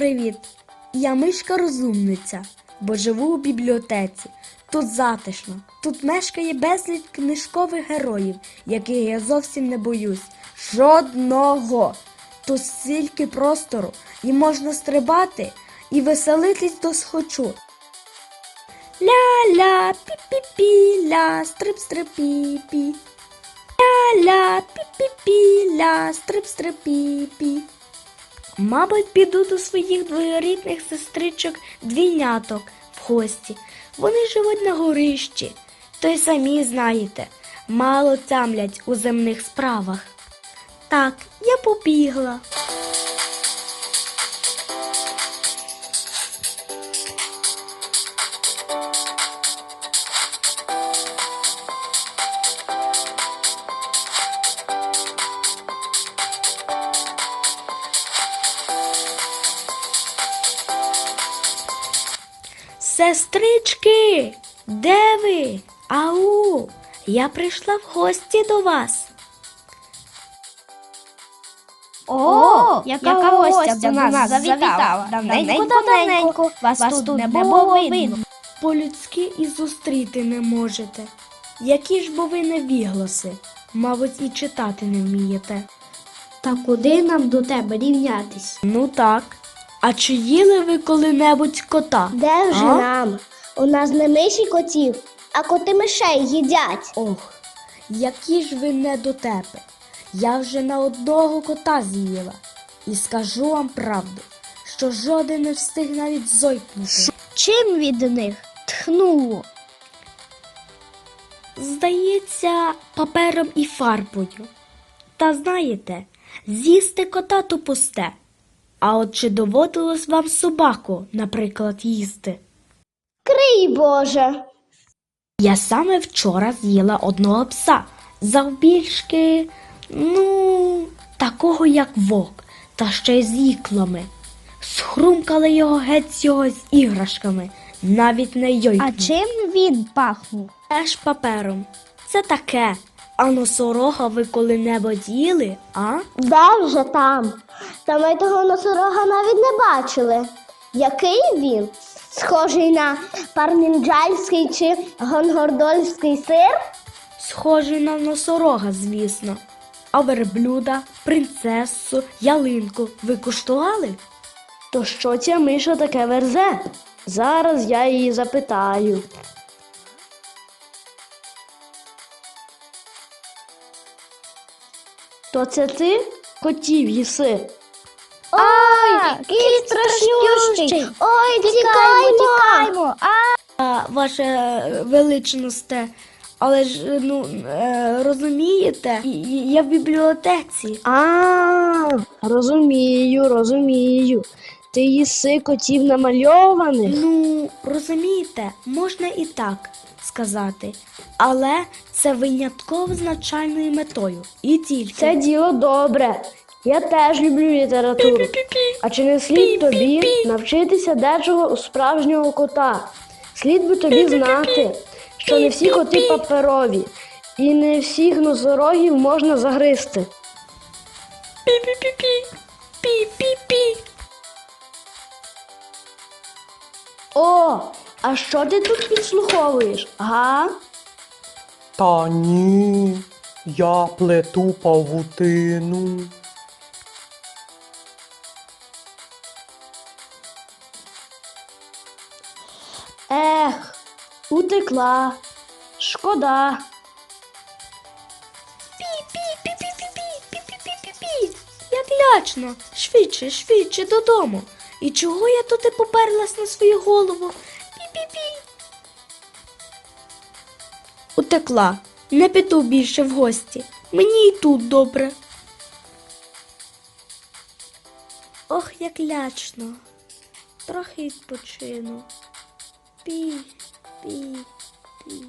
привіт! Я мишка розумниця, бо живу у бібліотеці. Тут затишно, тут мешкає безліч книжкових героїв, яких я зовсім не боюсь. Жодного. Тут стільки простору, і можна стрибати і веселитись до схочу. Ля-ля, пі-пі-пі, ля, стрип-стрип-пі-пі. Ля-ля, пі-пі-пі, ля, стрип-стрип-пі-пі. Мабуть, піду до своїх двоюрідних сестричок двійняток в гості. Вони живуть на горищі. То й самі знаєте, мало тямлять у земних справах. Так, я побігла. Сестрички, де ви? Ау, я прийшла в гості до вас. О, яка, гостя до нас завітала. Давненько, давненько, вас тут не було видно. По-людськи і зустріти не можете. Які ж бо ви невігласи, мабуть, і читати не вмієте. Та куди нам до тебе рівнятись? Ну так. А чи їли ви коли-небудь кота? Де вже А? нам? У нас не миші котів, а коти мишей їдять. Ох, які ж ви не до тебе. Я вже на одного кота з'їла. І скажу вам правду, що жоден не встиг навіть зойкнути. Чим від них тхнуло? Здається, папером і фарбою. Та знаєте, з'їсти кота то пусте. А от чи доводилось вам собаку, наприклад, їсти? Крий Боже. Я саме вчора з'їла одного пса, завбільшки, ну, такого як вовк, та ще й з іклами. Схрумкали його геть з його з іграшками, навіть не йойкнув. А чим він пахнув? Теж папером. Це таке. А носорога ви коли-небудь їли, а? Де вже там? Та ми того носорога навіть не бачили. Який він? Схожий на парнінджальський чи гонгордольський сир? Схожий на носорога, звісно. А верблюда, принцесу, ялинку ви куштували? То що ця миша таке верзе? Зараз я її запитаю. То це ти котів їси? Ой, який страшнющий! Ой, тікаймо! тікаймо. А, ваше е, величносте, але ж е, ну е, розумієте, я в бібліотеці. А, розумію, розумію. Ти їси котів намальованих? Ну, розумієте, можна і так сказати, але це винятково з метою. І тільки. Це діло добре. Я теж люблю літературу. А чи не слід тобі навчитися дечого у справжнього кота? Слід би тобі знати, що не всі коти паперові, і не всіх носорогів можна загризти. Пі-пі-пі-пі. Пі-пі-пі. О, а що ти тут підслуховуєш? Га? Та ні, я плету павутину. Ех, утекла. Шкода. Пі-пі-пі-пі-пі-пі-пі-пі. Як лячно. Швидше, швидше додому. І чого я тут поперлась на свою голову? Пі-пі-пі. Утекла. Не піду більше в гості. Мені і тут добре. Ох, як лячно. Трохи відпочину. Пі, пі, пі.